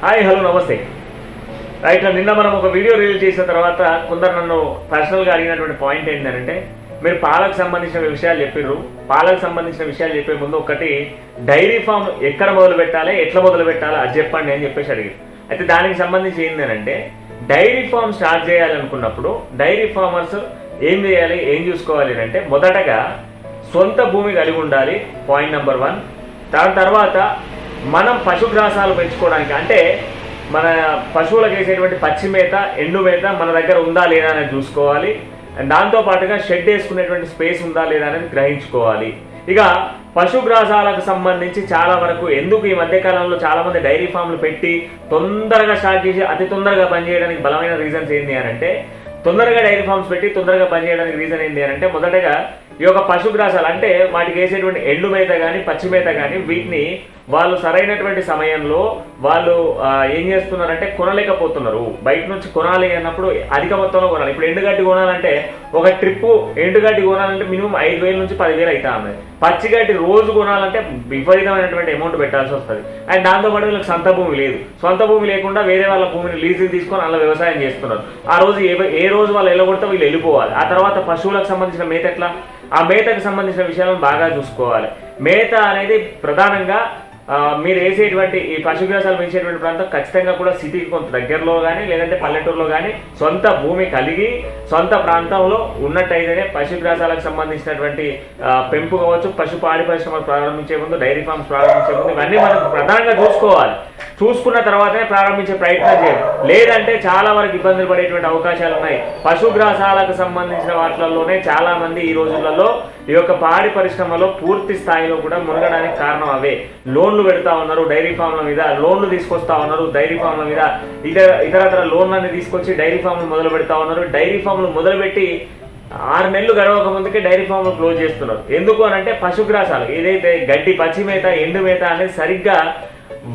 Hi hello నమస్తే. Right నిన్న మనం ఒక వీడియో రిలీజ్ చేసిన తర్వాత కొందరు నన్ను పర్సనల్గా అడిగినటువంటి పాయింట్ ఏంటంటే మీరు పాలకు సంబంధించిన విషయాలు చెప్పిర్రు. పాలకు సంబంధించిన విషయాలు చెప్పే ముందు ఒకటి డైరీ ఫామ్ ఎక్కడ మొదలు పెట్టాలి ఎట్లా మొదలు పెట్టాలి అది చెప్పండి అని చెప్పేసి అడిగారు అయితే దానికి సంబంధించి ఏంటంటే డైరీ ఫామ్ స్టార్ట్ చేయాలనుకున్నప్పుడు డైరీ ఫార్మర్స్ ఏం చేయాలి ఏం చూసుకోవాలి అంటే మొదటగా సొంత భూమి కలిగి ఉండాలి పాయింట్ నెంబర్ వన్ దాని తర్వాత మనం పశుగ్రాసాలు పెంచుకోవడానికి అంటే మన పశువులకు వేసేటువంటి పచ్చి మేత ఎండు మేత మన దగ్గర ఉందా లేదా అనేది చూసుకోవాలి. దాంతోపాటుగా దాంతో పాటుగా షెడ్ వేసుకునేటువంటి స్పేస్ ఉందా లేదా అనేది గ్రహించుకోవాలి. ఇక పశుగ్రాసాలకు సంబంధించి చాలా వరకు ఎందుకు ఈ మధ్యకాలంలో చాలామంది డైరీ ఫామ్లు పెట్టి తొందరగా స్టార్ట్ చేసి అతి తొందరగా పనిచేయడానికి బలమైన రీజన్స్ ఏంటి అని అంటే తొందరగా డైరీ ఫార్మ్స్ పెట్టి తొందరగా పనిచేయడానికి రీజన్ ఏంటి అని అంటే మొదటగా ఈ యొక్క పశుగ్రాసాలు అంటే వాటికి వేసేటువంటి ఎండు మేత కానీ పచ్చి మేత కానీ వీటిని వాళ్ళు సరైనటువంటి సమయంలో వాళ్ళు ఏం చేస్తున్నారంటే కొనలేకపోతున్నారు. బయట నుంచి కొనాలి అన్నప్పుడు అధిక మొత్తంలో కొనాలి. ఇప్పుడు ఎండుగడ్డి కొనాలంటే ఒక ట్రిప్ ఎండుగడ్డి కొనాలంటే మినిమం ఐదు వేల నుంచి పదివేలు అవుతా ఉంది. పచ్చిగడ్డి రోజు కొనాలంటే విపరీతమైనటువంటి అమౌంట్ పెట్టాల్సి వస్తుంది. అండ్ దాంతోపాటు వీళ్ళకి సొంత భూమి లేదు. సొంత భూమి లేకుండా వేరే వాళ్ళ భూమిని లీజులు తీసుకొని అలా వ్యవసాయం చేస్తున్నారు. ఆ రోజు ఏ ఏ రోజు వాళ్ళు వెళ్ళగొడితే వీళ్ళు వెళ్ళిపోవాలి. ఆ తర్వాత పశువులకు సంబంధించిన మేత ఎట్లా? ఆ మేతకు సంబంధించిన విషయాలను బాగా చూసుకోవాలి. మేత అనేది ప్రధానంగా మీరు వేసేటువంటి ఈ పశుగ్రాసాలు పెంచేటువంటి ప్రాంతం ఖచ్చితంగా కూడా సిటీకి కొంత దగ్గరలో కానీ లేదంటే పల్లెటూరులో కానీ సొంత భూమి కలిగి సొంత ప్రాంతంలో ఉన్నట్టయితేనే పశుగ్రాసాలకు సంబంధించినటువంటి పెంపు కావచ్చు పశు పాడి పరిశ్రమలు ప్రారంభించే ముందు డైరీ ఫార్మ్స్ ప్రారంభించే ముందు ఇవన్నీ మనం ప్రధానంగా చూసుకోవాలి. చూసుకున్న తర్వాతనే ప్రారంభించే ప్రయత్నం చేయాలి. లేదంటే చాలా వరకు ఇబ్బందులు పడేటువంటి అవకాశాలు ఉన్నాయి. పశుగ్రాసాలకు సంబంధించిన వాటిల్లోనే చాలా మంది ఈ రోజులలో ఈ యొక్క పాడి పరిశ్రమలో పూర్తి స్థాయిలో కూడా మునగడానికి కారణం అవే. లోన్లు పెడతా ఉన్నారు డైరీ ఫామ్ల మీద లోన్లు తీసుకొస్తా ఉన్నారు డైరీ ఫామ్ల మీద ఇతర ఇతరతర లోన్లన్నీ తీసుకొచ్చి డైరీ ఫామ్లు మొదలు పెడతా ఉన్నారు. డైరీ ఫామ్లు మొదలుపెట్టి ఆరు నెలలు గడవక ముందుకే డైరీ ఫామ్లు క్లోజ్ చేస్తున్నారు. ఎందుకు అని అంటే పశుగ్రాసాలు. ఏదైతే గడ్డి పచ్చి మేత ఎండు మేత అనేది సరిగ్గా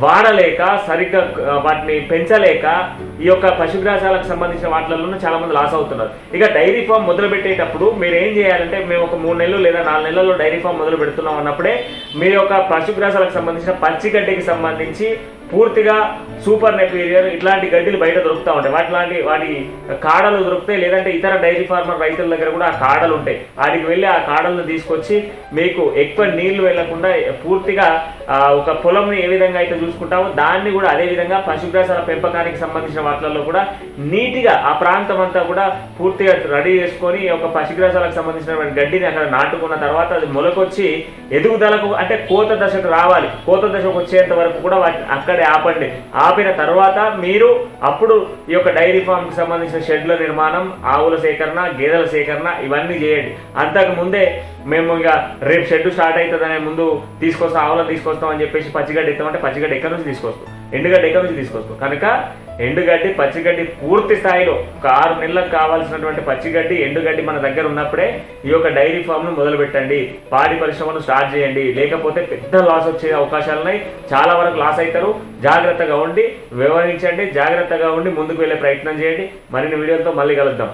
వాడలేక సరిగ్గా వాటిని పెంచలేక ఈ యొక్క పశుగ్రాసాలకు సంబంధించిన వాటిలలో చాలా మంది లాస్ అవుతున్నారు. ఇక డైరీ ఫామ్ మొదలు పెట్టేటప్పుడు మీరు ఏం చేయాలంటే మేము ఒక మూడు నెలలు లేదా నాలుగు నెలల్లో డైరీ ఫామ్ మొదలు పెడుతున్నాం అన్నప్పుడే మీ యొక్క పశుగ్రాసాలకు సంబంధించిన పచ్చి గడ్డికి సంబంధించి పూర్తిగా సూపర్ నెపీరియర్ ఇట్లాంటి గడ్డిలు బయట దొరుకుతూ ఉంటాయి. వాటి లాంటి వాటి కాడలు దొరుకుతాయి లేదంటే ఇతర డైరీ ఫార్మర్ రైతుల దగ్గర కూడా ఆ కాడలు ఉంటాయి. వాటికి వెళ్ళి ఆ కాడలను తీసుకొచ్చి మీకు ఎక్కువ నీళ్ళు వెళ్ళకుండా పూర్తిగా ఒక పొలంని ఏ విధంగా అయితే చూసుకుంటామో దాన్ని కూడా అదే విధంగా పశుగ్రాసాల పెంపకానికి సంబంధించిన వాటిలలో కూడా నీటిగా ఆ ప్రాంతం అంతా కూడా పూర్తిగా రెడీ చేసుకొని ఒక పశుగ్రాసాలకు సంబంధించినటువంటి గడ్డిని అక్కడ నాటుకున్న తర్వాత అది మొలకొచ్చి ఎదుగుదలకు అంటే కోత దశకు రావాలి. కోత దశకు వచ్చేంత వరకు కూడా వాటిని అక్కడ ఆపండి. ఆపిన తర్వాత మీరు అప్పుడు ఈ యొక్క డైరీ ఫామ్కి సంబంధించిన షెడ్ల నిర్మాణం ఆవుల సేకరణ గేదెల సేకరణ ఇవన్నీ చేయండి. అంతకు ముందే మేము ఇక రేపు షెడ్ స్టార్ట్ అవుతుందనే ముందు తీసుకొస్తాం ఆవులను తీసుకొస్తాం అని చెప్పేసి పచ్చిగడ్డ ఎత్తామంటే పచ్చిగడ్డ ఎక్కడి నుంచి తీసుకొస్తాం? ఎండుగడ్డి ఎక్కడి నుంచి తీసుకొస్తాం కనుక ఎండుగడ్డి పచ్చిగడ్డి పూర్తి స్థాయిలో ఒక ఆరు నెలలకు కావాల్సినటువంటి పచ్చిగడ్డి ఎండుగడ్డి మన దగ్గర ఉన్నప్పుడే ఈ యొక్క డైరీ ఫామ్ను మొదలు పెట్టండి. పాడి పరిశ్రమను స్టార్ట్ చేయండి. లేకపోతే పెద్ద లాస్ వచ్చే అవకాశాలు ఉన్నాయి. చాలా వరకు లాస్ అవుతారు జాగ్రత్తగా ఉండి వ్యవహరించండి జాగ్రత్తగా ఉండి ముందుకు వెళ్ళే ప్రయత్నం చేయండి. మరిన్ని వీడియోలతో మళ్ళీ కలుద్దాం.